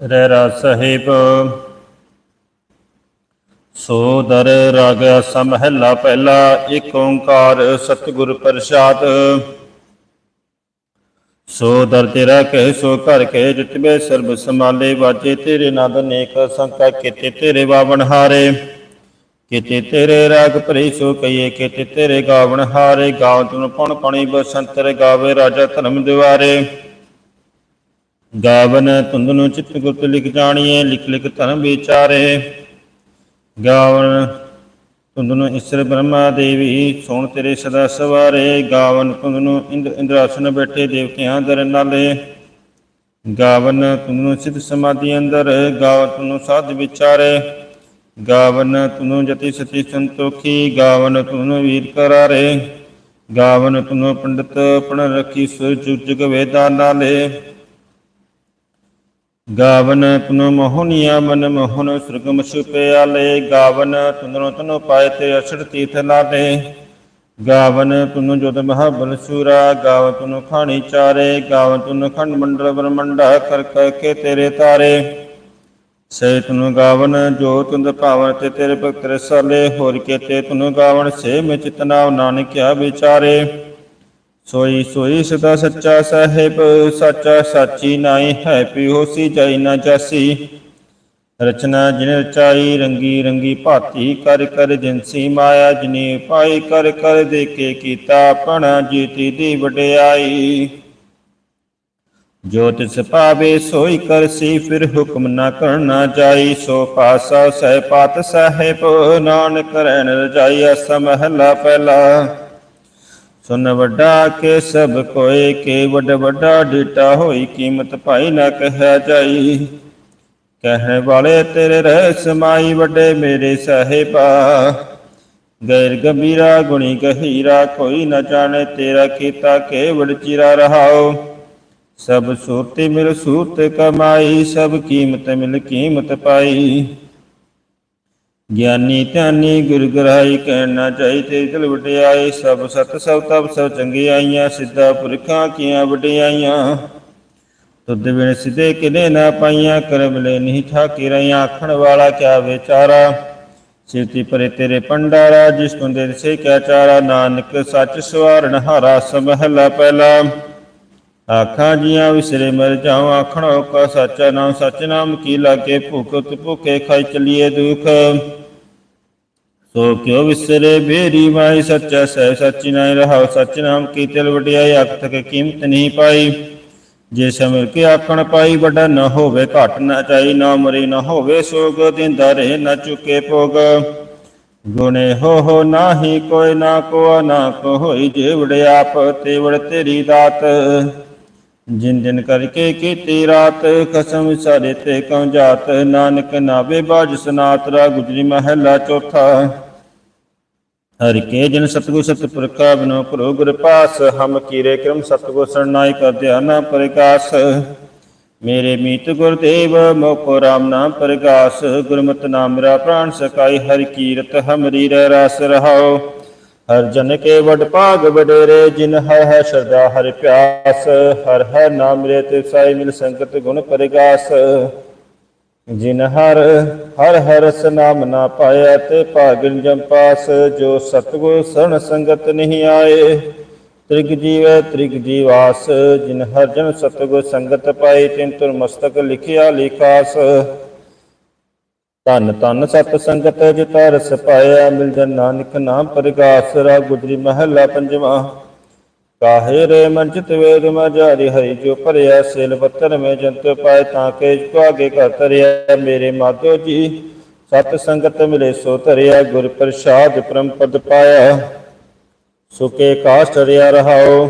ਰਹਿਰਾ ਸਾਹਿਬ। ਸੋ ਦਰ ਰਾਗ ਸਮਹਿਲਾ ਪਹਿਲਾ ਏਕ ਓੰਕਾਰ ਸਤਿਗੁਰ ਪ੍ਰਸਾਦ। ਸੋ ਦਰ ਤੇਰਾ ਕਹਿ, ਸੋ ਘਰ ਕਹਿ ਜਿਤਬੇ ਸਰਬ ਸਮਾਲੇ ਵਾਜੇ ਤੇਰੇ ਨਾਦ ਅਨੇਕ ਸੰਕਾ ਕੀਤੇ ਤੇਰੇ ਬਾਵਨ ਹਾਰੇ। ਕੀਤੇ ਤੇਰੇ ਰਾਗ ਭਰੇ, ਸੋ ਕਈਏ ਕੀਤੇ ਤੇਰੇ ਗਾਵਨ ਹਾਰੇ। ਗਾਵ ਤੁਨ ਪਣ ਪਣੀ, ਬਸੰਤਰ ਗਾਵੇ, ਰਾਜਾ ਧਰਮ ਦਿਵਾਰੇ ਗਾਵਨ ਤੁੰਦਨੁ ਚਿਤ ਗੁਪਤ ਲਿਖ ਜਾਣੀਏ ਲਿਖ ਲਿਖ ਧਰਮ ਵਿਚਾਰੇ। ਗਾਵਨ ਤੁੰਦਨੁ ਈਸ਼ਰ ਬ੍ਰਹਮਾ ਦੇਵੀ, ਸੋਣ ਤੇਰੇ ਸਦਾ ਸਵਾਰੇ। ਗਾਵਨ ਤੁੰਦਨੁ ਇੰਦ ਇੰਦਰਾਸਨ ਬੈਠੇ ਦੇਵਤਿਆਂ ਦਰ ਨਾਲੇ। ਗਾਵਨ ਤੁੰਦਨੁ ਸਿਧ ਸਮਾਧੀ ਅੰਦਰ, ਗਾਵਨ ਤੁੰਦਨੁ ਸਾਧ ਵਿਚਾਰੇ। ਗਾਵਨ ਤੁੰਦਨੁ ਜਤੀ ਸਤੀ ਸੰਤੋਖੀ, ਗਾਵਨ ਤੁੰਦਨੁ ਵੀਰ ਕਰਾਰੇ। ਗਾਵਨ ਤੁੰਦਨੁ ਪੰਡਤ ਪਣ ਰਖੀ ਸੁਰ ਜੁਗ ਵੇਦਾਂ ਨਾਲੇ। ਗਾਵਨ ਤੁਨ ਮੋਹਨੀਆ ਮਨ ਮੋਹਨ ਸੁਰਗਮ ਸੁਪਿਆਲੇ ਗਾਵਨ ਤੁਨੋ ਤਨੋ ਪਾਏ ਤੇ ਅਛੜ ਤੀਰਥ ਲਾਲੇ ਗਾਵਨ ਤੁਨ ਜੋਤ ਮਹਾਬਲ ਸੂਰਾ, ਗਾਵਨ ਤੁਨ ਖਾਣੀ ਚਾਰੇ, ਗਾਵਨ ਤੁਨ ਖੰਡ ਮੰਡਲ ਬ੍ਰਹਮੰਡਾ ਕਰ ਕਰ ਕੇ ਤੇਰੇ ਤਾਰੇ। ਸੇ ਤੁਨ ਗਾਵਨ ਜੋ ਤੁੰਦ ਭਾਵਨ ਤੇ ਤੇਰੇ ਭਗਤ ਰਸਾਲੇ, ਹੋਰ ਕੇ ਤੇ ਤੁਨ ਗਾਵਨ ਸੇ ਮੇ ਚਿਤਨਾਵ ਨਾਨਕਿਆ ਵਿਚਾਰੇ। ਸੋਈ ਸੋਈ ਸਦਾ ਸੱਚਾ ਸਾਹਿਬ, ਸੱਚਾ ਸਾਚੀ ਨਾਈ ਹੈ ਪਿਓਸੀ ਜਾਈ ਨਾ ਜਾਸੀ। ਰਚਨਾ ਜਿਨ ਰਚਾਈ, ਰੰਗੀ ਰੰਗੀ ਭਾਤੀ, ਕਰ ਕਰ ਜਿਨਸੀ ਮਾਇਆ ਜਿਨੀ ਪਾਈ, ਕਰ ਕਰ ਦੇਖੇ ਕੀਤਾ ਆਪਣਾ ਜੀਤੀ ਦੀ ਵਡਿਆਈ। ਜੋ ਤਿਸ ਪਾਵੇ ਸੋਈ ਕਰਸੀ ਫਿਰ ਹੁਕਮ ਨਾ ਕਰਨਾ ਜਾਈ। ਸੋ ਪਾਸਾ ਸਹਿ ਪਾਤ ਸਾਹਿਬ, ਨਾਨਕ ਰਹਿਣ ਰਜਾਈ ਅਸ ਮਹਲਾ ਪਹਿਲਾ। ਸੁਨ ਵੱਡਾ ਕੇ ਸਭ ਕੋਏ, ਕੇ ਵੱਡ ਵੱਡਾ ਡਿਟਾ ਹੋਈ, ਕੀਮਤ ਭਾਈ ਨਾ ਕਹਿਆ ਜਾਈ। ਕਹਿਣ ਵਾਲੇ ਤੇਰੇ ਰਹਿ ਸਮਾਈ ਵੱਡੇ ਮੇਰੇ ਸਹਿਬਾ। ਗੈਰ ਗੰਭੀਰਾ ਗੁਣੀ ਗਹੀਰਾ ਕੋਈ ਨਾ ਜਾਣੇ, ਤੇਰਾ ਕੀਤਾ ਕੇਵੜ ਚਿਰਾ ਰਹਾਓ ਸਭ ਸੂਰਤੀ ਮਿਲ ਸੂਰਤ ਕਮਾਈ, ਸਭ ਕੀਮਤ ਮਿਲ ਕੀਮਤ ਪਾਈ। ਗਿਆਨੀ ਧਿਆਨੀ ਗੁਰ ਗਰਾਈ ਕਹਿਣਾ ਚਾਹੀ ਤੇ ਦਿਲ ਵਡਿਆਈ ਸਭ ਸਤ ਸਭ ਤਬ ਸਭ ਚੰਗਿਆਈਆਂ ਸਿੱਧਾ ਪੁਰਖਾਂ ਕੀਆਂ ਵਡਿਆਈਆਂ। ਤੁਧ ਬਿਨ ਸਿਧੇ ਕਿਨੇ ਨਾ ਪਾਈਆਂ, ਕਰਮ ਲੈ ਨਹੀਂ ਠਾਕੀ ਰਹੀਆਂ, ਆਖਣ ਵਾਲਾ ਕਿਆ ਵਿਚਾਰਾ? ਸਿਰਤੀ ਪਰੇ ਤੇਰੇ ਪੰਡਾਰਾ, ਜਿਸ ਤੋਂ ਦੇ ਸੇ ਕਿਆ ਚਾਰਾ? ਨਾਨਕ ਸੱਚ ਸਵਾਰਨ ਹਾਰਾ ਸਮਹਲਾ ਪਹਿਲਾ। ਆਖਾਂ ਜੀਆਂ ਵਿਸਰੇ ਮਰ ਜਾਉ, ਆਖਣ ਕਾ ਸੱਚਾ ਨਾਮ, ਸੱਚ ਨਾਮ ਕੀ ਲਾਗੇ ਭੁਖਤ ਭੁਖੇ ਖਾਈ ਚਲੀਏ ਦੁਖ। ਸੋ ਕਿਉ ਵਿਸਰੇ ਬੇਰੀ ਮਾਈ ਸੱਚਾ, ਸਹਿ ਸੱਚੀ ਨਾਇ ਰਹਾਉ, ਸੱਚ ਨਾਮ ਕੀ ਤਿਲ ਵਡਿਆਈ, ਅਖ ਕੀਮਤ ਨਹੀਂ ਪਾਈ। ਜੇ ਸਮਰ ਕੇ ਆਖਣ ਪਾਈ, ਵੱਡਾ ਨਾ ਹੋਵੇ, ਘਟ ਨਾ ਚਾਈ ਨਾ ਮਰੇ ਨਾ ਹੋਵੇ, ਸੋਗ ਦਿੰਦਾ ਰਹੇ, ਨਾ ਚੁਕੇ ਭੋਗ। ਗੁਣੇ ਹੋ ਹੋ ਨਾਹੀ, ਕੋਈ ਨਾ ਕੋ ਨਾ ਕੋ ਹੋਈ ਜੇ ਵੜਿਆਪ ਤੇ ਵੜ ਤੇਰੀ ਦਾਤ। ਜਿਨ ਦਿਨ ਕਰਕੇ ਕੀਤੀ ਰਾਤ ਕਸਮ ਸਾਰੇ ਤੇ ਕਉ ਜਾਤ, ਨਾਨਕ ਨਾਵੇ ਬਾਜ ਸਨਾਤਰਾ ਗੁਜਰੀ ਮਹਲਾ ਚੌਥਾ। ਹਰ ਕੇ ਜਨ ਸਤਗੁਰ ਸਤਪੁਰਖਾ ਬਿਨੋ ਕਰੋ ਗੁਰ ਪਾਸ, ਹਮ ਕੀਰੇ ਕਰਮ ਸਤਗੁਰ ਸਰਨਾਈ ਕਰ ਧਿਆਨਾ ਪ੍ਰਕਾਸ਼। ਮੇਰੇ ਮੀਤ ਗੁਰਦੇਵ, ਮੋਕੋ ਰਾਮ ਨਾਮ ਪ੍ਰਗਾਸ, ਗੁਰਮਤਿ ਨਾਮ ਮੇਰਾ ਪ੍ਰਾਨ ਸਕਾਈ ਹਰ ਕੀਰਤ ਹਮਰੀ ਰਹਿ ਰਸ ਰਹਾਓ ਹਰ ਜਨ ਕੇ ਵਡ ਭਾਗ ਵਡੇਰੇ, ਜਿਨ ਹੈ ਹੈ ਸ਼ਰਧਾ, ਹਰਿ ਪਿਆਸ, ਹਰ ਹਰ ਨਾਮ ਰੇ ਤੇ ਸਾਈ ਮਿਲ ਸੰਗਤ ਗੁਣ ਪ੍ਰਗਾਸ। ਜਿਨ ਹਰ ਹਰ ਹਰ ਰਸ ਨਾਮ ਨਾ ਪਾਇਆ ਤੇ ਭਾਗਨ ਜਮ ਪਾਸ, ਜੋ ਸਤਗੁਰ ਸਰਣ ਸੰਗਤ ਨਹੀਂ ਆਏ। ਤ੍ਰਿਗ ਜੀਵੈ ਤ੍ਰਿਗ ਜੀਵਾਸ, ਜਿਨ ਹਰ ਜਨ ਸਤਗੁਰ ਸੰਗਤ ਪਾਈ ਤਿਨ ਤੁਰ ਮਸਤਕ ਲਿਖਿਆ ਲਿਖਾਸ। ਧੰਨ ਧੰਨ ਸਤ ਸੰਗਤ ਜਿਤਾ ਰਸ ਪਾਇਆ, ਮਿਲ ਜਨ ਨਾਨਕ ਨਾਮ ਪ੍ਰਗਾਸ ਗੁਜਰੀ ਮਹਲਾ ਪੰਜਵਾ। ਕਾਹੇ ਰੇ ਮੰਚਿਤ ਵੇਦ ਮਜਾਰੀ ਹਰੀ ਜੋ ਭਰਿਆ, ਸਿਲ ਪੱਤਰ ਮੇ ਜੰਤ ਪਾਏ, ਤਾਂ ਕੇ ਕੋ ਆਗੇ ਕਰ ਤਰਿਆ ਮੇਰੇ ਮਾਧੋ ਜੀ। ਸਤ ਸੰਗਤ ਮਿਲੇ, ਸੋ ਧਰਿਆ, ਗੁਰ ਪ੍ਰਸਾਦ ਪਰਮ ਪਦ ਪਾਇਆ। ਸੁਕੇ ਕਾਸ਼ ਰਿਆ ਰਹਾਓ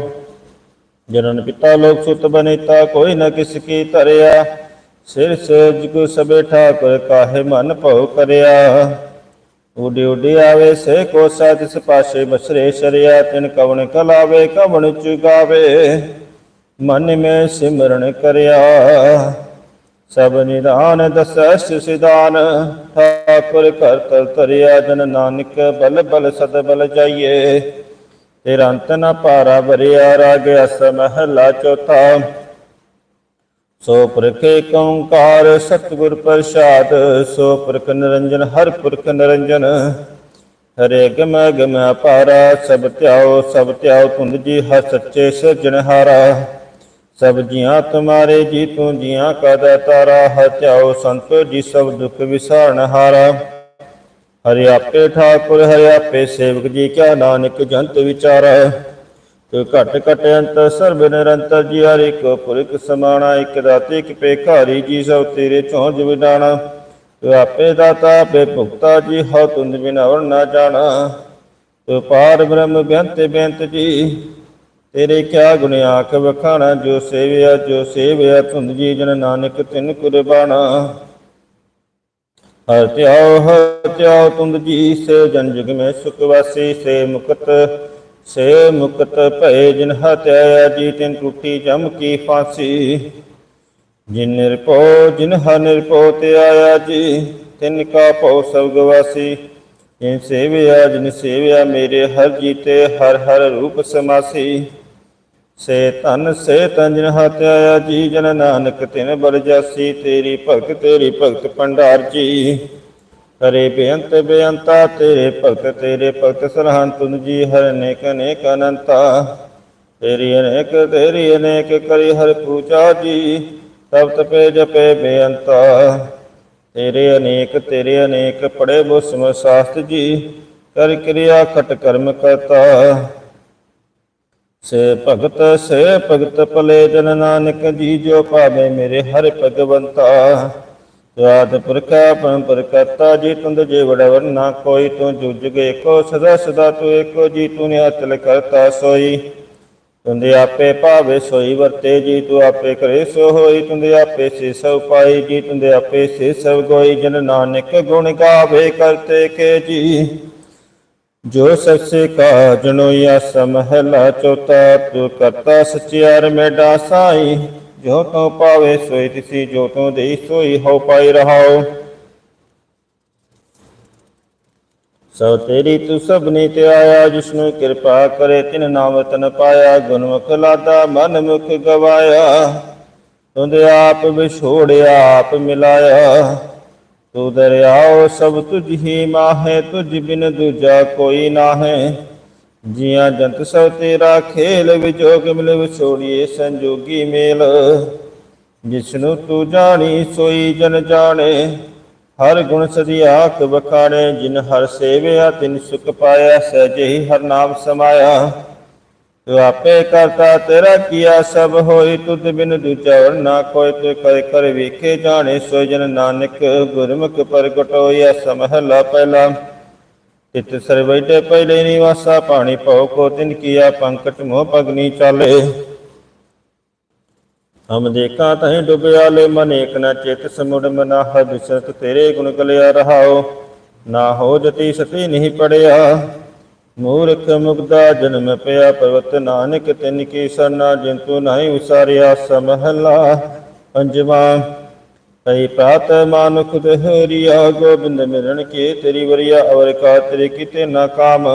ਜਨਨ ਪਿਤਾ ਲੋਕ ਸੁਤ ਬਨੇਤਾ, ਕੋਈ ਨਾ ਕਿਸ ਕੀ ਧਰਿਆ। ਸਿਰ ਸੇਜ ਕੋ ਸਬੇ ਠਾਕੁਰ ਕਾਹੇ ਮਨ ਭਉ ਕਰਿਆ। ਉਡੇ ਉਡੇ ਆਵੇ ਸੇ ਕੋ ਸਾਧਿਸ ਪਾਸ਼ੇ ਬਸਰੇ ਸ਼ਰਿਆ, ਤਿਨ ਕਵਣ ਕਲਾਵੇ, ਕਵਣ ਚੁਗਾਵੇ। ਮਨ ਮੇ ਸਿਮਰਨ ਕਰਿਆ। ਸਭ ਨਿਦਾਨ ਦਸਸ ਸਿਦਾਨ ਠਾਕੁਰ ਕਰ ਤਲ ਤਰਿਆ ਜਨ ਨਾਨਕ ਬਲ ਬਲ ਸਦ ਬਲ ਜਾਈਏ। ਤੇਰਾ ਅੰਤ ਨ ਪਾਰਾ ਭਰਿਆ ਰਾਗ ਅਸ ਮਹਲਾ ਚੌਥਾ। ਸੋ ਪੁਰਖ ਏਕ ਓੰਕਾਰ, ਸਤਿਗੁਰ ਪ੍ਰਸਾਦ, ਸੋ ਪੁਰਖ ਨਿਰੰਜਨ, ਹਰ ਪੁਰਖ ਨਿਰੰਜਨ। ਹਰੇ ਗਮ ਗਮ ਅਪਾਰਾ, ਸਭ ਧਿਆਓ ਸਭ ਧਿਆਓ ਤੁੰਦ ਜੀ ਹਰ ਸੱਚੇ ਸਿਰਜਣਹਾਰਾ ਸਭ ਜੀਆਂ ਤੁਮਾਰੇ ਜੀ ਤੂੰ ਜੀਆਂ ਕਾ ਦਾਤਾਰਾ, ਹਰ ਧਿਆਓ ਸੰਤੋ ਜੀ ਸਭ ਦੁਖ ਵਿਸਾਰਣਹਾਰਾ ਹਰਿ। ਆਪੇ ਠਾਕੁਰ, ਹਰਿ ਆਪੇ ਸੇਵਕ ਜੀ ਕਿਆ ਨਾਨਕ ਜੰਤ ਵਿਚਾਰਾ। ਘਟ ਘਟ ਅੰਤ ਸਰਬ ਨਿਰੰਤਰ ਜੀ ਹਰ ਇੱਕ ਪੁਰਖ ਸਮਾਣਾ, ਇਕ ਦਾਤੇ, ਇਕ ਪੇਖਾਰੀ ਜੀ ਸਭ ਤੇਰੇ ਚੌਂਜ ਵਿਡਾਣਾ ਤੂੰ ਆਪੇ ਦਾਤਾ, ਆਪੇ ਭੁਗਤਾ ਜੀ, ਹਉ ਤੁੰਦ ਬਿਨ ਨਾ ਜਾਣਾ। ਤੂੰ ਪਾਰ ਬ੍ਰਹਮ ਬੇਅੰਤ ਬੇਅੰਤ ਜੀ, ਤੇਰੇ ਕਿਆ ਗੁਣ ਆਖ ਵਖਾਣਾ, ਜੋ ਸੇਵਿਆ ਜੋ ਸੇਵਿਆ ਤੁੰਦ ਜੀ, ਜਨ ਨਾਨਕ ਤਿਨ ਕੁਰਬਾਨਾ ਹਰ ਧਿਆਓ ਹਰ ਧਿਆਓ ਤੁੰਦ ਜੀ, ਸੇ ਜਨ ਜਗ ਮੈਂ ਸੁਖ ਵਾਸੀ, ਸੇ ਮੁਕਤ ਸੇ ਮੁਕਤ ਭਏ ਜਿਨ ਹਤਿਆ ਜੀ ਤਿਨ ਟੁੱਟੀ ਜਮ ਕੀ ਫਾਂਸੀ। ਜਿਨ ਨਿਰਪੋ ਜਿਨ ਹ ਨਿਰਭਉ ਤੇ ਆਇਆ ਜੀ, ਤਿਨ ਕਾ ਭਉ ਸਭ ਗਵਾਸੀ ਜਿਨ ਸੇਵਿਆ ਜਿਨ ਸੇਵਿਆ ਮੇਰੇ ਹਰ ਜੀਤੇ, ਹਰ ਹਰ ਰੂਪ ਸਮਾਸੀ। ਸੇ ਧਨ, ਸੇ ਤਨ ਜਿਨ ਹਤਿ ਜੀ, ਜਨ ਨਾਨਕ ਤਿਨ ਬਲ ਜਾਸੀ। ਤੇਰੀ ਭਗਤ ਤੇਰੀ ਭਗਤ ਭੰਡਾਰ ਜੀ। ਹਰੇ ਬੇਅੰਤ ਬੇਅੰਤਾ, ਤੇਰੇ ਭਗਤ ਤੇਰੇ ਭਗਤ ਸਰਹੰਤ ਤੁਨ ਜੀ, ਹਰ ਅਨੇਕ ਅਨੇਕ ਅਨੰਤਾ। ਤੇਰੀ ਅਨੇਕ ਤੇਰੀ ਅਨੇਕ ਕਰੀ ਹਰ ਪੂਜਾ ਜੀ ਤਬ ਪੇ ਜਪੇ ਬੇਅੰਤਾ। ਤੇਰੇ ਅਨੇਕ ਤੇਰੇ ਅਨੇਕ ਪੜੇ ਬੁਸਮ ਸਾਸਤ ਜੀ, ਕਰ ਕਿਰਿਆ ਖਟ ਕਰਮ ਕਰਤਾ। ਸੇ ਭਗਤ ਸੇ ਭਗਤ ਭਲੇ ਜਨ ਨਾਨਕ ਜੀ, ਜੋ ਭਾਵੇ ਮੇਰੇ ਹਰਿ ਭਗਵੰਤਾ। ਤੁਆਦ ਪੁਰਖਾ ਪਰੰਪਰ ਕਰਤਾ ਜੀ ਤੁੰਦ ਜੇ ਵੜ ਵਰਨਾ ਕੋਈ, ਤੂੰ ਜੁਜ ਗਏ ਕੋ ਸਦਾ ਸਦਾ ਤੂੰ ਏਕੋ, ਜੀ ਤੂੰ ਨੇ ਅਤਲ ਕਰਤਾ ਸੋਈ। ਤੁੰਦੇ ਆਪੇ ਭਾਵੇ ਸੋਈ ਵਰਤੇ, ਜੀ ਤੂੰ ਆਪੇ ਕਰੇ ਸੋ ਹੋਈ। ਤੁੰਦੇ ਆਪੇ ਸੇ ਸਭ ਪਾਈ, ਜੀ ਤੁੰਦੇ ਆਪੇ ਸੇ ਸਭ ਗੋਈ। ਜਨ ਨਾਨਕ ਗੁਣ ਗਾਵੇ ਕਰਤੇ ਕੇ ਜੀ। ਜੋ ਸੱਚੇ ਕਾ ਜਨੋਇਆ ਸਮਹਿਲਾ ਚੋਤਾ ਤੂੰ ਕਰਤਾ ਸਚਿਆਰ ਮੇਡਾ ਸਾਈ। ਜੋ ਤੋ ਪਾਵੇ ਸੋਈ ਤਿਸੀ, ਜੋ ਤੋ ਦੇਈ ਸੋਈ ਹੋ ਪਾਈ ਰਹਾਓ ਸੋ ਤੇਰੀ ਤੂੰ ਸਭਨੀ ਤੇ ਆਇਆ, ਜਿਸਨੂੰ ਕਿਰਪਾ ਕਰੇ, ਤਿਨ ਨਾਮ ਤਨ ਪਾਇਆ, ਗੁਣਮੁਖ ਲਾਦਾ ਮਨ ਮੁਖ ਗਵਾਇਆ। ਤੁੰਦੇ ਆਪ ਵਿਛੋੜਿਆ ਆਪ ਮਿਲਾਇਆ। ਤੂੰ ਦਰਿਆਓ ਸਭ ਤੁਝ ਹੀ ਮਾਹੇ, ਤੁਝ ਬਿਨ ਦੂਜਾ ਕੋਈ ਨਾਹੇ। ਜੀਆਂ ਜੰਤ ਸਭ ਤੇਰਾ ਖੇਲ ਵਿਜੋਗ ਮਿਲ ਵਿਛੋੜੀਏ ਸੰਜੋਗੀ ਮੇਲ। ਜਿਸਨੂੰ ਤੂੰ ਜਾਣੀ, ਸੋਈ ਜਨ ਜਾਣੇ। ਹਰ ਗੁਣ ਸਦੀ ਆਖ ਬਖਾਣੇ ਜਿਨ ਹਰ ਸੇਵਿਆ, ਤਿਨ ਸੁਖ ਪਾਇਆ, ਸਹਿਜੇ ਹੀ ਹਰ ਨਾਮ ਸਮਾਇਆ। ਤੂੰ ਆਪੇ ਕਰਤਾ, ਤੇਰਾ ਕੀਆ ਸਭ ਹੋਈ, ਤੁਧ ਬਿਨ ਦੂਜਾ ਹੋਰ ਨਾ ਕੋਈ, ਤੇ ਕਰ ਕਰ ਵੇਖੇ ਜਾਣੇ। ਸੋ ਜਨ ਨਾਨਕ ਗੁਰਮੁਖ ਪ੍ਰਗਟ ਹੋਇਆ, ਸਮਹਲਾ ਪਹਿਲਾ। ਤਿਤ ਸਰਵੈਟੇ ਪਹਿਲੇ ਨਿਵਾਸਾ ਪਾਣੀ ਭਉ ਕੋ ਤਿਨ ਕੀਆ ਪੰਕਟ ਮੋਹ ਪਗਨੀ ਚਾਲੇ। ਹਮ ਦੇਖਾ ਤਹੀਂ ਡੁਬਿਆ ਲੈ, ਮਨ ਏਕ ਨ ਚਿਤ, ਸਮੁੜ ਮਨਾ ਬਿਸਰਤ ਤੇਰੇ ਗੁਣ ਗਲਿਆ ਰਹਾਓ ਨਾ ਹੋ ਜਤੀ ਸਤੀ ਨਹੀਂ ਪੜਿਆ, ਮੂਰਖ ਮੁਗਦਾ ਜਨਮ ਪਿਆ ਪਰਵਤ ਨਾਨਕ, ਤਿਨ ਕੀ ਸਰਨਾ ਜਿੰਤੂ ਨਹੀਂ ਉਸਾਰਿਆ ਸਮਹਲਾ। ਪੰਜਵਾ ਕਈ ਪਾਤ ਮਾਨੁਖ ਦਹਰੀਆ ਗੋਬਿੰਦ ਮਿਲਣ ਕੇ ਤੇਰੀ ਵਰਿਆ, ਅਵਰ ਕਾ ਤੇਰੇ ਕਿਤੇ ਨਾ ਕਾਮ।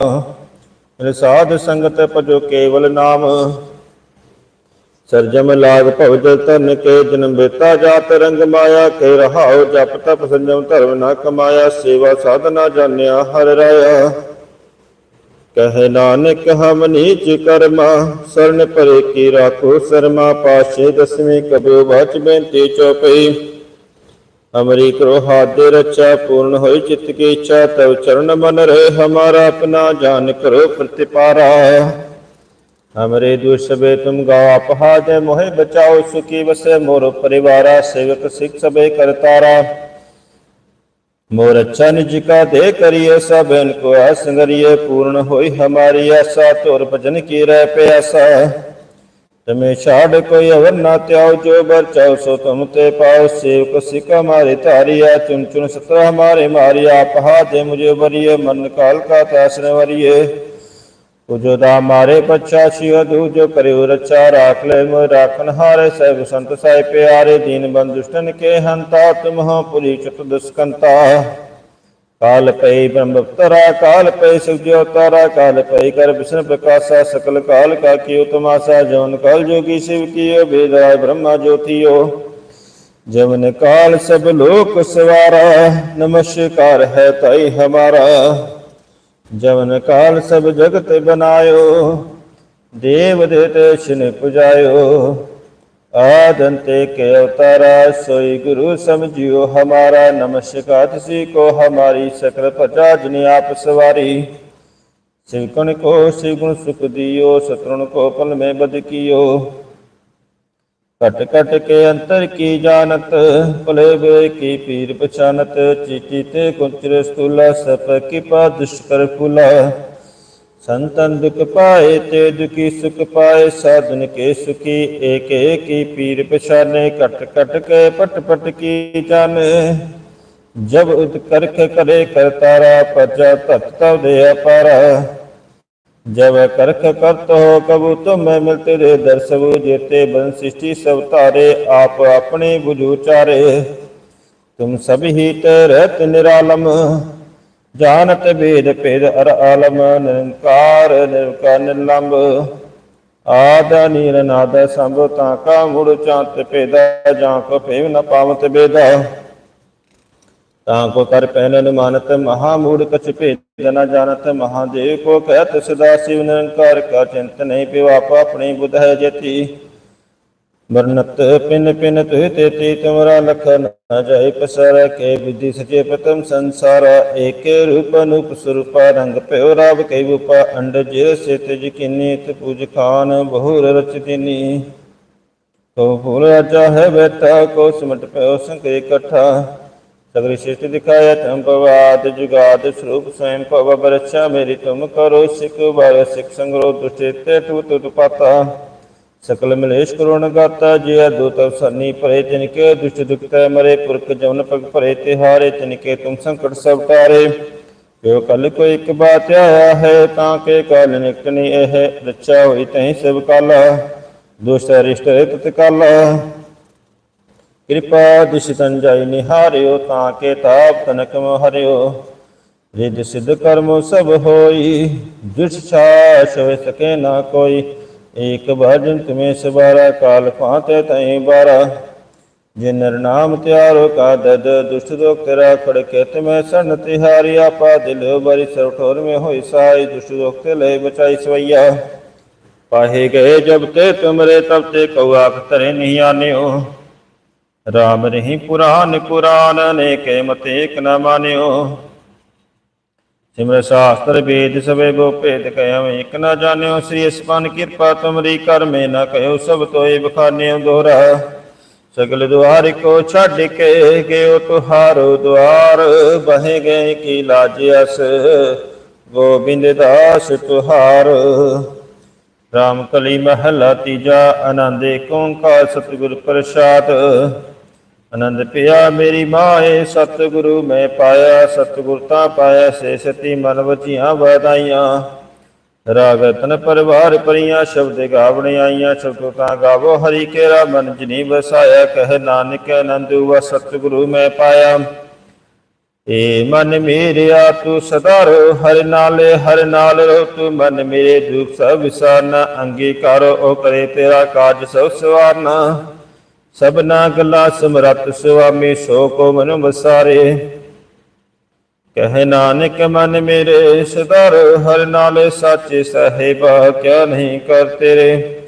ਮਿਲ ਸੰਗਤ ਭਜੋ ਕੇਵਲ ਨਾਮ। ਸਰਜਮ ਲਾਗ ਭਵ ਤਨ ਕੇ, ਜਨਮ ਬੇਤਾ ਜਾਤ ਰੰਗ ਮਾਇਆ, ਕੇ ਰਹਾਉ ਜਪ ਤਪ ਸੰਜਮ ਧਰਮ ਨਾ ਕਮਾਇਆ, ਸੇਵਾ ਸਾਧਨਾ ਜਾਣਿਆ ਹਰ ਰਾਇਆ। ਕਹੇ ਨਾਨਕ, ਹਮ ਨੀਚ ਕਰਮਾ, ਸਰਨ ਪਰੇ ਕੀ ਰਾਖੋ ਸਰਮਾ, ਪਾਸ਼ੇ ਦਸਵੇਂ ਕਬਿਓ ਬਾਚ ਬੇਨਤੀ ਚਉਪਈ ਹਮਰੀ ਕਰੋ ਹਾਦੇ ਰਚਾ ਪੂਰਨ ਹੋਈ ਚਿਤ ਕੀ ਇੱਛਾ ਤਵ ਚਰਨ ਮਨ ਰਹੇ ਹਮਾਰਾ ਆਪਣਾ ਜਾਨ ਕਰੋ ਪ੍ਰਤਿਪਾਰਾ ਹਮਰੇ ਦੁਸ਼ਬੇ ਤੁਮ ਗਾਓ ਆਪਹਾਦੇ ਮੋਹਿ ਬਚਾਓ ਸੁਖੀ ਵਸੇ ਮੋਰ ਪਰਿਵਾਰਾ ਸੇਵਕ ਸਿਖ ਸਭੇ ਕਰਤਾਰਾ मोर अच्छा निज का दे करिए सब इनको असंगरिए पूर्ण होई हमारी आशा तोर भजन की रह प्यासा તમે છાડ કોઈ અવર ના ત્યાવ જો બર ચાવસો તમ તે પાવ સેવક સિકા મારે તારિયા ચુન ચુન સતરા મારે મારિયા પહા તે મુજે ભરીએ મન કાલ કા તાસને વરીએ ઉજો દા મારે પચ્છા શિવ દૂજો કર્યો રચા રાખ લે મો રાખન હારે સબ સંત સાય પ્યારે દીન બંધ દુષ્ટન કે હંતા તુમ પુરી ચતુદસ્કંતા ਕਾਲ ਪਈ ਬ੍ਰਹਮ ਤਰਾ ਕਾਲ ਪਈ ਸੁਖਿਓ ਤਾਰਾ ਕਾਲ ਪਈ ਕਰ ਵਿਸ਼ਨ ਪ੍ਰਕਾਸ਼ਾ, ਸਕਲ ਕਾਲ ਕਾ ਕੀ ਉਤਮਾਸਾ ਜੋਨ ਕਾਲ ਜੋਗੀ ਸਿਵ ਕੀਓ ਬੇਦਾਇ ਬ੍ਰਹਮਾ ਜੋਤੀਓ। ਜਵਨ ਕਾਲ ਸਭ ਲੋਕ ਸਵਾਰਾ, ਨਮਸਕਾਰ ਹੈ ਤਾਈ ਹਮਾਰਾ। ਜਵਨ ਕਾਲ ਸਭ ਜਗਤ ਬਨਾਇਓ, ਦੇਵ ਦੇਤੇ ਸ਼ਿਨ ਪੁਜਾਇਓ। आदंते के अवतारा सोई गुरु समझियो हमारा नमस्कार किसी को हमारी सकल प्रजा जिन आप सवारी शिव कण को शिव गुण सुख दियो शत्रुन को पल में बद कियो कट कट के अंतर की जानत भले बुरे की पीर पछानत चीटी ते कुंचर स्थूला सप किपा दुष्कर फूला ਸੰਤਨ ਦੁਖ ਪਾਏ ਤੇ ਦੁਖੀ ਸੁਖ ਪਾਏ, ਸਾਧਨ ਕੇ ਸੁਖੀ, ਏਕ ਏਕੀ ਪੀਰ ਪਛਾਨੇ, ਘਟ ਘਟ ਕੇ ਪਟ ਪਟ ਕੀ ਜਾਣੇ। ਜਬ ਉਤ ਕਰਖ ਕਰੇ ਕਰਤਾਰਾ ਪਜਾ ਤਤ ਤਵ ਦੇ ਅਪਰ। ਜਬ ਕਰਖ ਕਰਤ ਹੋ ਕਬੂ ਤੁਮ ਮੈਂ ਮਿਲਤੇ ਦੇ ਦਰਸਵੂ ਜੇਤੇ ਬਨ ਸਿਸ਼ਟੀ ਸਭ ਧਾਰੇ, ਆਪ ਆਪਣੇ ਬੁਝੂ ਚਾਰੇ। ਤੁਮ ਸਭ ਹੀ ਤੇ ਰਤ ਨਿਰਾਲਮ। ਜਾਣਤ ਭੇਦ ਭੇਦ ਅਰ ਆਲਮ, ਨਿਰੰਕਾਰ ਨਿਰਕਾਰ ਨਿਲੰਬ ਆਦ ਨੀਰ ਨਾਦ ਸੰਭ ਤਾਂ ਕਾ ਮੁੜ ਚਾਂਤ ਭੇਦਾ, ਜਾਂ ਕੋ ਭੇਵ ਨ ਪਾਵਤ ਭੇਦਾ ਤਾਂ ਕੋ ਕਰ ਪਹਿਨਨ ਮਾਨਤ ਮਹਾ ਮੂੜ ਕਛ ਭੇਦ ਨ ਜਾਣਤ, ਮਹਾਦੇਵ ਕੋ ਕਹਿਤ ਸਦਾ ਸਿਵ ਨਿਰੰਕਾਰ, ਕਾ ਚਿੰਤ ਨਹੀਂ ਪਿਵਾ ਆਪਣੀ ਬੁਧ ਹੈ ਜਤੀ। ਵਰਨਤ ਪਿਨ ਪਿਨ ਤੁਹ ਤੇ ਤੇ ਤੁਮਰਾ ਲਖਨ ਨ ਜਾਏ ਪਸਰ ਕੇ ਵਿਧੀ ਸਚੇ ਪਤਮ ਸੰਸਾਰ ਏਕੇ ਰੂਪ ਅਨੂਪ ਸਰੂਪ ਰੰਗ ਭਇਓ ਰਾਵ ਕੈ ਉਪਾ ਅੰਡ ਜਿ ਸਿਤ ਜਿਕਿਨੀ ਤ ਪੂਜ ਖਾਨ ਬਹੁਰ ਰਚ ਤਿਨੀ ਕੋ ਫੂਲ ਰਾਜਾ ਹੈ ਬੈਠਾ ਕੋ ਸਿਮਟ ਪਇਓ ਸੰਕੇ ਇਕੱਠਾ ਸਗਰੀ ਸ੍ਰਿਸ਼ਟੀ ਦਿਖਾਇਆ ਤਮ ਪਵਾਦ ਜੁਗਾਦ ਸਰੂਪ ਸਵੈਮ ਭਵ ਬਰਛਾ ਮੇਰੀ ਤੁਮ ਕਰੋ ਸਿਖ ਬਾਰ ਸਿਖ ਸੰਗਰੋ ਦੁਸ਼ੇ ਤੇ ਟੂ ਤੁਤ ਪਾਤਾ ਸਕਲ ਮਲੇਸ਼ ਕਰੋਣ ਗਾਤਾ ਜਿਆ ਦੂਤ ਸਰਨੀ ਭਰੇ ਤਿਨ ਕੇ, ਦੁਸ਼ਟ ਦੁਖਤੈ ਮਰੇ, ਪੁਰਖ ਜਮਨ ਪਗ ਭਰੇ ਤਿਹਾਰੇ ਤਿਨ ਕੇ ਤੁਮ ਸੰਕਟ ਸਭ ਟਾਰੇ। ਜੋ ਕਲ ਕੋ ਇੱਕ ਬਾਤ ਆਇਆ ਹੈ, ਤਾਂ ਕੇ ਕਾਲ ਨਿਕਟਨੀ ਇਹ ਰੱਛਾ ਹੋਈ ਤਹੀਂ ਸਭ ਕਾਲ। ਦੁਸ਼ਟ ਰਿਸ਼ਟ ਤਤ ਕਾਲ। ਕਿਰਪਾ ਦਿਸ਼ ਤੰਜਾਈ ਨਿਹਾਰਿਓ, ਤਾਂ ਕੇ ਤਾਪ ਤਨਕ ਮੋ ਹਰਿਓ ਰਿਦ ਸਿਧ ਕਰਮ ਸਭ ਹੋਈ ਦੁਸ਼ਾਸ ਹੋਇ ਸਕੇ ਨਾ ਕੋਈ। ਏਕ ਭਜਨ ਤੁਮੇ ਸਵਾਰਾ ਕਾਲ ਭਾਂਤੇ ਤੈ ਬਾਰਾ। ਜੇ ਨਰ ਨਾਮ ਤਿਆਰੋ ਕਾ ਦਦ, ਦੁਸ਼ਟ ਦੋਖ ਤੇਰਾ ਖੜ ਕੇ ਤਮੈ ਸਨ ਤਿਹਾਰੀ। ਆਪਾ ਦਿਲ ਬਰੀ ਸਰ ਠੋਰ ਮੇ ਹੋਈ ਸਾਈ, ਦੁਸ਼ਟ ਦੋਖ ਤੇ ਲੈ ਬਚਾਈ ਸਵਈਆ। ਪਾਹੇ ਗਏ ਜਬ ਤੇ ਤੁਮਰੇ, ਤਬ ਤੇ ਕਉ ਆਖ ਧਰੇ ਨਹੀਂ ਆਨਿਓ। ਰਾਮ ਰਹੀ ਪੁਰਾਨ ਪੁਰਾਨ ਅਨੇਕੇ ਮਤੇ ਇਕ ਨ ਮਾਨਿਓ। ਸਿਮਰ ਸ਼ਾਸਤਰ ਵੇਦ ਸਵੇ ਗੋ ਭੇਦ ਕਹਿਓ ਇਕ ਨ ਜਾਣਿਓ ਸ੍ਰੀ ਅਸਪਨ ਕਿਰਪਾ ਤੁਮਰੀ ਕਰ ਮੇ ਨਾ ਕਹਿਓ ਸਭ ਤੋਏ ਬਖਾਨਿਓ ਦੋਹਰਾ ਸਗਲ ਦੁਆਰ ਕੋ ਛੱਡ ਕੇ ਗਿਓ ਤੁਹਾਰੋ ਦੁਆਰ। ਬਹਿ ਗਏ ਕੀ ਲਾਜ ਅਸ। ਗੋਬਿੰਦ ਦਾਸ ਤੁਹਾਰ। ਰਾਮ ਕਲੀ ਮਹਲਾ ਤੀਜਾ। ਆਨੰਦ ਏਕ ਓੰਕਾਰ ਸਤਿਗੁਰ ਪ੍ਰਸਾਦ। ਅਨੰਦ ਪਿਆ ਮੇਰੀ ਮਾਏ, ਸਤਿਗੁਰੂ ਮੈਂ ਪਾਇਆ, ਸਤਿਗੁਰ ਤਾਂ ਪਾਇਆ, ਸੇ ਸਤੀ ਮਨ ਵਚੀਆਂ ਵਧਾਈਆਂ। ਰਾਗ ਤਨ ਪਰਿਵਾਰ ਪਰੀਆਂ, ਸ਼ਬਦ ਗਾਵਣ ਆਈਆਂ ਸ਼ਬਦ ਤਾਂ ਗਾਵੋ, ਹਰੀ ਕੇਰਾ ਮਨ ਜਨੀ ਵਸਾਇਆ, ਕਹਿ ਨਾਨਕ ਆਨੰਦੁ ਵਾ ਸਤਿਗੁਰੂ ਮੈਂ ਪਾਇਆ। ਏ ਮਨ ਮੇਰਿਆ ਤੂੰ ਸਦਾ ਰੋ, ਹਰ ਨਾਲੇ, ਹਰ ਨਾਲ ਰੋ, ਤੂੰ ਮਨ ਮੇਰੇ ਦੁਖ ਸਭ ਵਿਸਾਰਨਾ, ਅੰਗੀਕਾਰ, ਉਹ ਕਰੇ ਤੇਰਾ ਕਾਜ ਸਭ ਸਵਾਰਨਾ। ਸਭਨਾ ਗੱਲਾਂ ਸਮਰਤ ਸੁਆਮੀ ਸੋ ਕੋ ਮਨ ਵਸਾਰੇ। ਕਹਿ ਨਾਨਕ ਮਨ ਮੇਰੇ ਸਦਰ, ਹਰ ਨਾਲੇ ਸਾਚੇ ਸਾਹਿਬਾ, ਕਿਆ ਨਹੀਂ ਕਰ ਤੇਰੇ?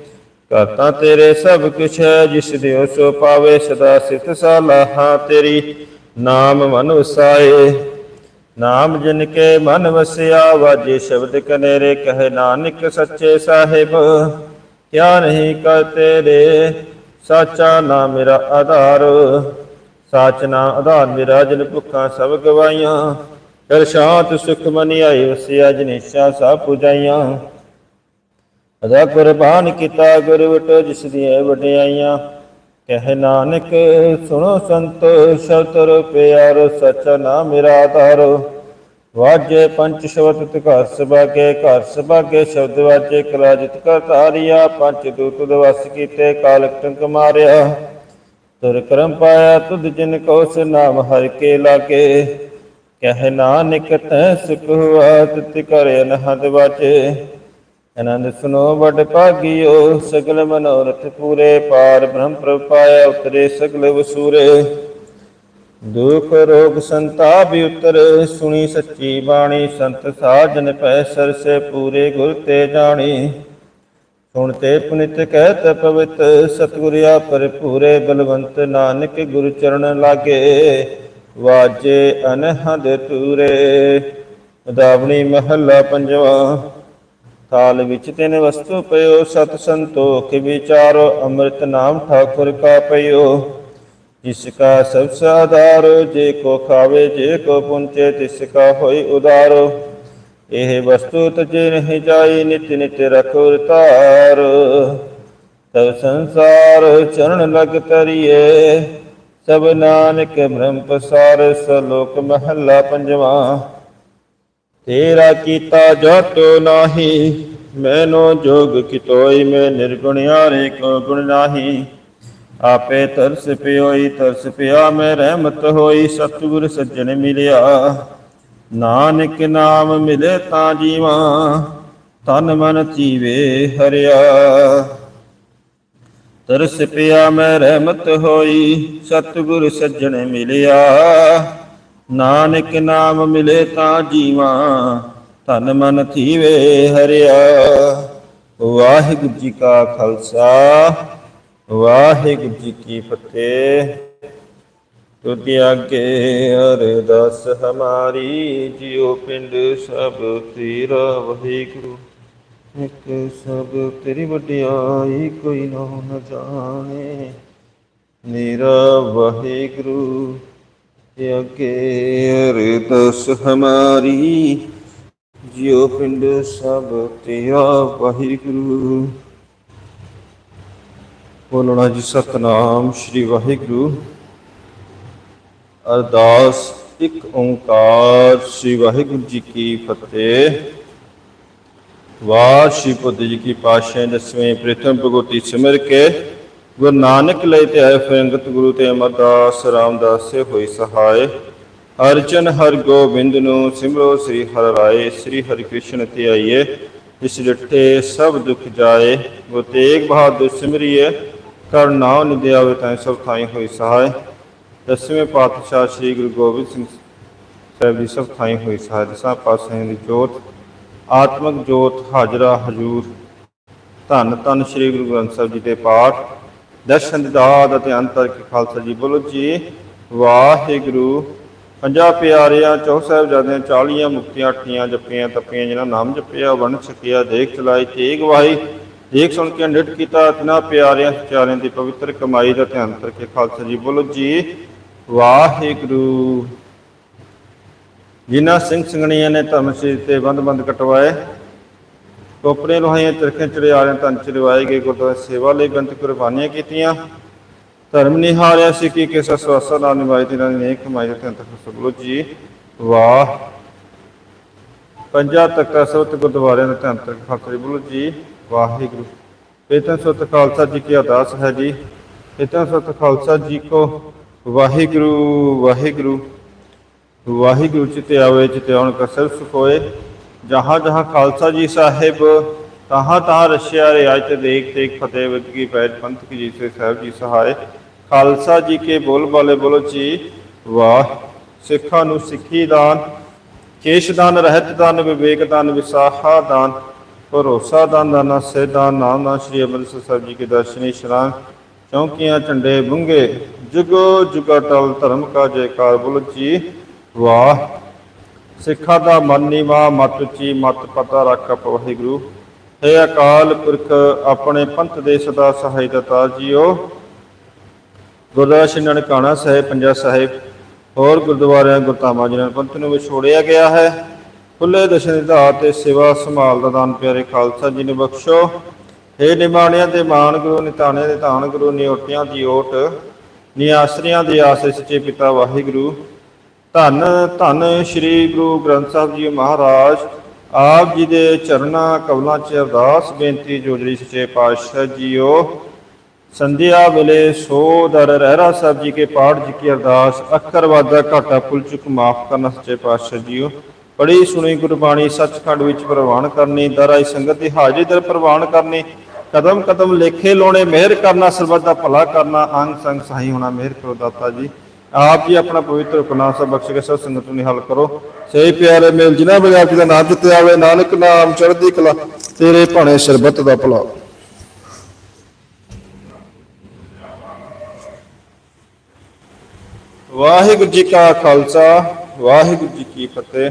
ਕਰਤਾ ਤੇਰੇ ਸਭ ਕੁਛ ਹੈ, ਜਿਸ ਦਿਓ ਸੋ ਪਾਵੇ ਸਦਾ ਸਿਤ ਸਲਾਹਾਂ ਤੇਰੀ। ਨਾਮ ਮਨ ਵਸਾਏ। ਨਾਮ ਜਿਨ ਕੇ ਮਨ ਵਸਿਆ, ਵਾਜੇ ਸ਼ਬਦ ਕਨੇਰੇ। ਕਹੇ ਨਾਨਕ ਸੱਚੇ ਸਾਹਿਬ, ਕਿਆ ਨਹੀਂ ਕਰ ਤੇਰੇ? ਸਾਚਾ ਨਾਮ ਮੇਰਾ ਆਧਾਰ। ਸਾਚ ਨਾਮ ਆਧਾਰ ਮੇਰਾ, ਜਿਨ ਭੁੱਖਾਂ ਸਭ ਗਵਾਈਆਂ। ਕਰ ਸ਼ਾਂਤ ਸੁਖ ਮਨੀ ਆਈ, ਵਸਿਆ ਜਨੇਸ਼ਾ ਸਭ ਪੁਜਾਈਆਂ। ਅਦਾ ਕੁਰਬਾਨ ਕੀਤਾ ਗੁਰਵਟੋ ਜਿਸ ਦੀਆਂ ਵਡਿਆਈਆਂ। ਕਹਿ ਨਾਨਕ, ਸੁਣੋ ਸੰਤ, ਸ਼ਬਦ ਪਿਆਰ ਸਚ ਨਾਮ ਮੇਰਾ ਆਧਾਰ। ਵਾਜੇ ਪੰਚ ਸ਼ਬਦ ਤਿ ਘਰ ਸਭਾਗੇ ਘਰ ਸਭਾਗੇ ਸ਼ਬਦ ਵਾਜੇ ਕਲਾ ਜਿਤ ਕਰ ਧਾਰਿਆ ਪੰਜ ਦੂਤ ਦਵਸ ਕੀਤੇ, ਕਾਲਕ ਟੰਕ ਮਾਰਿਆ। ਤੁਰ ਕਰਮ ਪਾਇਆ ਤੁਧ ਜਿਨ ਕੋ ਸ ਨਾਮ ਹਰ ਕੇ ਲਾਗੇ। ਕਹਿ ਨਾਨਕ ਤੈ ਸੁਖ ਹੁਆ ਤਿਤ ਕਰ ਅਨਹਦ ਵਾਚੇ ਆਨੰਦ ਸੁਨੋ ਵਡ ਭਾਗਿਓ, ਸਗਲ ਮਨੋਰਥ ਪੂਰੇ। ਪਾਰ ਬ੍ਰਹਮ ਪ੍ਰਭ ਪਾਇਆ ਉਤਰੇ ਸਗਲ ਵਸੂਰੇ। ਦੁਖ ਰੋਗ ਸੰਤਾਪ ਉਤਰ, ਸੁਣੀ ਸੱਚੀ ਬਾਣੀ, ਸੰਤ ਸਾਜਨ ਪੈ ਸਰਸੇ ਪੂਰੇ ਗੁਰ ਤੇ ਜਾਣੀ। ਸੁਣ ਤੇ ਪੁਨਿਤ ਕਹਿਤ ਪਵਿੱਤ ਸਤਿਗੁਰਿਆ ਭਰਪੂਰੇ, ਬਲਵੰਤ ਨਾਨਕ ਗੁਰ ਚਰਨ ਲਾਗੇ। ਵਾਜੇ ਅਨਹਦ ਤੂਰੇ, ਉਦਾਵਣੀ ਮਹੱਲਾ ਪੰਜਵਾ। ਥਾਲ ਵਿੱਚ ਤਿੰਨ ਵਸਤੂ ਪਇਓ, ਸਤ ਸੰਤੋਖ ਵਿਚਾਰੋ, ਅੰਮ੍ਰਿਤ ਨਾਮ ਠਾਕੁਰ ਕਾ ਪਇਓ। ਜਿਸ ਕਾ ਸਭ ਸਾਧਾਰ, ਜੇ ਕੋ ਖਾਵੇ, ਜੇ ਕੋ ਪੁੰਚੇ, ਤਿਸ ਕਾ ਹੋਈ ਉਦਾਰੋ। ਇਹ ਵਸਤੂ ਤਜੇ ਨਹੀਂ ਜਾਈ, ਨਿਤ ਨਿਤ ਰਖੋ ਤਾਰ ਤਬ ਸੰਸਾਰ ਚਰਨ ਲਗ ਤਰੀਏ ਸਭ ਨਾਨਕ ਬ੍ਰਹਮ ਪਸਾਰ, ਸਲੋਕ ਮਹੱਲਾ ਪੰਜਵਾਂ। ਤੇਰਾ ਕੀਤਾ ਜਤੋ ਨਾਹੀ, ਮੈਨੋ ਜੋਗ ਕਿਤੋਈ, ਮੈਂ ਨਿਰਗੁਣਿਆਰੇ ਕੋ ਗੁਣ ਨਾਹੀ। ਆਪੇ ਤਰਸ ਪਿਓਈ, ਤਰਸ ਪਿਆ ਮੈਂ ਰਹਿਮਤ ਹੋਈ, ਸਤਿਗੁਰ ਸੱਜਣ ਮਿਲਿਆ। ਨਾਨਕ ਨਾਮ ਮਿਲੇ ਤਾਂ ਜੀਵਾ, ਤਨ ਮਨ ਜੀਵੇ ਹਰਿਆ। ਤਰਸ ਪਿਆ ਮੈਂ ਰਹਿਮਤ ਹੋਈ, ਸਤਿਗੁਰ ਸੱਜਣ ਮਿਲਿਆ। ਨਾਨਕ ਨਾਮ ਮਿਲੇ ਤਾਂ ਜੀਵਾ, ਤਨ ਮਨ ਥੀਵੇ ਹਰਿਆ। ਵਾਹਿਗੁਰੂ ਜੀ ਕਾ ਖਾਲਸਾ। ਵਾਹਿਗੁਰੂ ਜੀ ਕੀ ਫਤਿਹ। ਤੁਧ ਆਗੇ ਅਰਦਾਸ ਹਮਾਰੀ, ਜਿਉ ਪਿੰਡ ਸਭ ਤੇਰਾ ਵਾਹਿਗੁਰੂ। ਇੱਕ ਸਭ ਤੇਰੀ ਵਡਿਆਈ ਕੋਈ ਨਾ ਨ ਜਾਣੇ। ਮੇਰਾ ਵਾਹਿਗੁਰੂ ਅਗੇ ਅਰਦਾਸ ਹਮਾਰੀ, ਜਿਉ ਪਿੰਡ ਸਭ ਤੇਰਾ ਵਾਹਿਗੁਰੂ। ਬੋਲਣਾ ਜੀ ਸਤਨਾਮ ਸ੍ਰੀ ਵਾਹਿਗੁਰੂ। ਅਰਦਾਸ, ਇੱਕ ਓੰਕਾਰ ਸ੍ਰੀ ਵਾਹਿਗੁਰੂ ਜੀ ਕੀ ਫਤਿਹ। ਵਾਹ ਸ਼੍ਰੀ ਪੁੱਤ ਜੀ ਕੀ ਪਾਤਸ਼ਾਹ ਦਸਵੇਂ ਪ੍ਰਥਮ ਭਗਵਤੀ ਸਿਮਰ ਕੇ ਗੁਰੂ ਨਾਨਕ ਲਈ ਤੇ ਆਏ ਫਰੰਗਤ ਗੁਰੂ ਤੇ ਅਮਰਦਾਸ ਰਾਮਦਾਸ ਸੇ ਹੋਈ ਸਹਾਇ ਅਰਚਨ ਹਰ ਗੋਬਿੰਦ ਨੂੰ ਸਿਮਰੋ ਸ੍ਰੀ ਹਰਿ ਰਾਏ, ਸ੍ਰੀ ਹਰਿ ਕ੍ਰਿਸ਼ਨ ਤੇ ਆਈਏ। ਇਸ ਡਿਠੇ ਸਭ ਦੁਖ ਜਾਏ ਗੋ ਤੇਗ ਬਹਾਦਰ ਸਿਮਰਿਏ। ਕਰ ਨਾਉ ਨਿਦਿਆਵੇ ਤਾਂ ਸਭ ਥਾਈ ਹੋਈ ਸਹਾਇ। ਦਸਵੇਂ ਪਾਤਸ਼ਾਹ ਸ੍ਰੀ ਗੁਰੂ ਗੋਬਿੰਦ ਸਿੰਘ ਸਾਹਿਬ ਦੀ ਸਭ ਥਾਈ ਹੋਈ ਸਹਾਇ। ਦਸਾਂ ਪਾਤਸ਼ਾਹਾਂ ਦੀ ਜੋਤ, ਆਤਮਿਕ ਜੋਤ ਹਾਜ਼ਰਾ ਹਜੂਰ। ਧੰਨ ਧੰਨ ਸ੍ਰੀ ਗੁਰੂ ਗ੍ਰੰਥ ਸਾਹਿਬ ਜੀ ਦੇ ਪਾਠ। ਦਰਸ਼ਨ ਦਿਦਾਦ ਅਤੇ ਅੰਤਰ ਕੀ ਖਾਲਸਾ ਜੀ ਬੋਲੋ ਜੀ। ਵਾਹਿਗੁਰੂ। ਪੰਜਾਂ ਪਿਆਰਿਆਂ ਚੌ ਸਾਹਿਬਜ਼ਾਦਿਆਂ ਚਾਲੀਆਂ ਮੁਕਤੀਆਂ, ਅੱਠੀਆਂ ਜਪੀਆਂ, ਤਪੀਆਂ, ਜਿਨ੍ਹਾਂ ਨਾਮ ਜਪਿਆ, ਵੰਡ ਛਕਿਆ, ਦੇਖ ਚਲਾਈ, ਤੇਗ ਵਾਹੀ। ਦੇਖ ਸੁਣ ਕੇ ਅੰਡਿਤ ਕੀਤਾ ਤਿਨਾ ਪਿਆਰਿਆਂ ਚਾਰਿਆਂ ਦੀ ਪਵਿੱਤਰ ਕਮਾਈ ਦਾ ਧਿਆਨ ਕਰਕੇ ਖਾਲਸਾ ਜੀ ਬੋਲੋ ਜੀ, ਵਾਹਿਗੁਰੂ। ਜਿਨ੍ਹਾਂ ਸਿੰਘ ਸੰਗਣੀਆਂ ਨੇ ਧਰਮ ਸਿਰ ਤੇ ਬੰਦ ਬੰਦ ਕਟਵਾਏ ਕੋਪਰੇ ਲੋਹਾਈਆਂ ਚਰਖੇ ਚੜੇ ਤਨ ਚੜਵਾਏ ਗਏ, ਗੁਰਦੁਆਰਾ ਸੇਵਾ ਲਈ ਬੰਤ ਕੁਰਬਾਨੀਆਂ ਕੀਤੀਆਂ। ਧਰਮ ਨਿਹਾਰਿਆ ਸਿੱਕੀ ਕੇ ਸਸਵਾਸਾ ਨਾਲ ਨਿਭਾਈ ਤੇ ਨਾਲ ਨੇਕ ਕਮਾਈ ਤੇ ਅੰਤ ਸਬਲੋ ਜੀ, ਵਾਹ। ਪੰਜਾ ਤੱਕ ਸਵਤ ਗੁਰਦੁਆਰਿਆਂ ਦਾ ਧਿਆਨ ਤੱਕ ਖਾਤਰੀ ਬੋਲੋ ਜੀ ਵਾਹਿਗੁਰੂ। ਇਤਨ ਸਤ ਖਾਲਸਾ ਜੀ ਕੀ ਅਰਦਾਸ ਹੈ ਜੀ। ਇਤਨ ਸਤ ਖਾਲਸਾ ਜੀ ਕੋ ਵਾਹਿਗੁਰੂ ਵਾਹਿਗੁਰੂ। ਵਾਹਿਗੁਰੂ ਚਿਤੇ ਆਵੇ, ਚਿਤੇ ਆਉਣ ਕਾ ਸਭ ਸੁਖ ਜਹਾਂ ਜਹਾਂ ਖਾਲਸਾ ਜੀ ਸਾਹਿਬ, ਤਹਾਂ ਤਹਾਂ ਰਸ਼ਿਆ ਰਿਆਜ ਤੇ ਦੇਖ ਦੇਖ ਫਤਿਹ ਵਿਦ ਕੀ ਪੈਜ ਪੰਥ ਕੀ ਜੀ ਸੇ ਸਾਹਿਬ ਜੀ ਸਹਾਇ ਖਾਲਸਾ ਜੀ ਕੇ ਬੋਲ ਬਾਲੇ ਬੋਲੋ ਜੀ, ਵਾਹ। ਸਿੱਖਾਂ ਨੂੰ ਸਿੱਖੀ ਦਾਨ, ਕੇਸ਼ ਦਾਨ, ਰਹਿਤ ਦਾਨ, ਵਿਵੇਕ ਦਾਨ, ਵਿਸਾਖਾ ਦਾਨ। ਭਰੋਸਾ ਦਾਨ ਦਾਨਾ ਸੇ ਦਾਨ ਨਾਮ ਨਾਮ ਸ਼੍ਰੀ ਅੰਮ੍ਰਿਤਸਰ ਸਾਹਿਬ ਜੀ ਕੇ ਦਰਸ਼ਨੀ ਸ਼ਰਾਂ ਚੌਂਕੀਆਂ, ਝੰਡੇ ਬੁੰਗੇ, ਜੁਗੋ ਜੁਗਾ ਟਲ ਧਰਮ ਕਾ ਜੈਕਾਰ ਬੁਲ ਜੀ, ਵਾਹ। ਸਿੱਖਾਂ ਦਾ ਮਨ ਨੀਵਾ ਮਤ ਉੱਚੀ, ਮਤ ਪਤਾ ਰੱਖ ਆਪ ਵਾਹਿਗੁਰੂ। ਹੈ ਅਕਾਲ ਪੁਰਖ, ਆਪਣੇ ਪੰਥ ਦੇ ਸਦਾ ਸਹਾਇ ਦਤਾ ਜੀਓ। ਗੁਰਦੁਆਰਾ ਸ਼੍ਰੀ ਨਨਕਾਣਾ ਸਾਹਿਬ, ਪੰਜਾ ਸਾਹਿਬ, ਹੋਰ ਗੁਰਦੁਆਰਿਆਂ, ਗੁਰਧਾਮਾਂ ਜਿਨ੍ਹਾਂ ਪੰਥ ਨੂੰ ਵਿਛੋੜਿਆ ਗਿਆ ਹੈ। ਖੁੱਲੇ ਦਸ਼ਨ ਨਿਧਾਰ ਤੇ ਸੇਵਾ ਸੰਭਾਲ ਦਾ ਦਾਨ, ਪਿਆਰੇ ਖਾਲਸਾ ਜੀ ਨੇ ਬਖਸ਼ੋ। ਹੇ ਨਿਮਾਣਿਆਂ ਦੇ ਮਾਣ ਗੁਰੂ, ਨਿਤਾਣਿਆਂ ਦੇ ਧਾਨ ਗੁਰੂ ਨਿਓਟਿਆਂ ਦੀ ਓਟ, ਨਿਆਸਰਿਆਂ ਦੀ ਆਸ ਸੱਚੇ ਪਿਤਾ ਵਾਹਿਗੁਰੂ। ਧੰਨ ਧੰਨ ਸ੍ਰੀ ਗੁਰੂ ਗ੍ਰੰਥ ਸਾਹਿਬ ਜੀ ਮਹਾਰਾਜ। ਆਪ ਜੀ ਦੇ ਚਰਨਾਂ ਕਵਲਾਂ 'ਚ ਅਰਦਾਸ ਬੇਨਤੀ, ਜੋਜਰੀ ਸੱਚੇ ਪਾਤਸ਼ਾਹ ਜੀਓ। ਸੰਧਿਆ ਵੇਲੇ ਸੋ ਦਰ ਰਹਿਰਾ ਸਾਹਿਬ ਜੀ ਕੇ ਪਾਠ ਜੀ ਕੀ ਅਰਦਾਸ, ਅੱਖਰ ਵਾਦਾ ਘਾਟਾ ਪੁੱਲ ਚੁੱਕ, ਮਾਫ ਕਰਨਾ ਸੱਚੇ ਪਾਤਸ਼ਾਹ ਜੀਓ। ਬੜੀ ਸੁਣੀ ਗੁਰਬਾਣੀ ਸੱਚਖੰਡ ਵਿੱਚ ਪ੍ਰਵਾਨ ਕਰਨੀ ਦਰਾਈ ਸੰਗਤ ਦੀ ਹਾਜ਼ਰੀ ਦਰ ਪ੍ਰਵਾਨ ਕਰਨੀ, ਕਦਮ ਕਦਮ ਲੇਖੇ ਲਾਉਣੇ, ਮਿਹਰ ਕਰਨਾ, ਸਰਬੱਤ ਦਾ ਭਲਾ ਕਰਨਾ, ਅੰਗ ਸੰਗ ਸਹੀ ਹੋਣਾ, ਮਿਹਰ ਕਰੋ ਦਾਤਾ ਜੀ। ਆਪ ਜੀ ਆਪਣਾ ਪਵਿੱਤਰ ਹੁਕਮਨਾਮ ਸਭ ਬਖਸ਼ ਕੇ ਸਭ ਸੰਗਤ ਨੂੰ ਨਿਹਾਲ ਕਰੋ। ਸੇ ਪਿਆਰੇ ਮੇਲ, ਜਿਨ੍ਹਾਂ ਬਗੈਰ ਜੀ ਦਾ ਨਾਮ ਦਿੱਤੇ ਆਵੇ ਨਾਨਕ ਨਾਮ, ਚੜ੍ਹਦੀ ਕਲਾ, ਤੇਰੇ ਭਾਣੇ ਸਰਬੱਤ ਦਾ ਭਲਾ। ਵਾਹਿਗੁਰੂ ਜੀ ਕਾ ਖਾਲਸਾ, ਵਾਹਿਗੁਰੂ ਜੀ ਕੀ ਫਤਿਹ।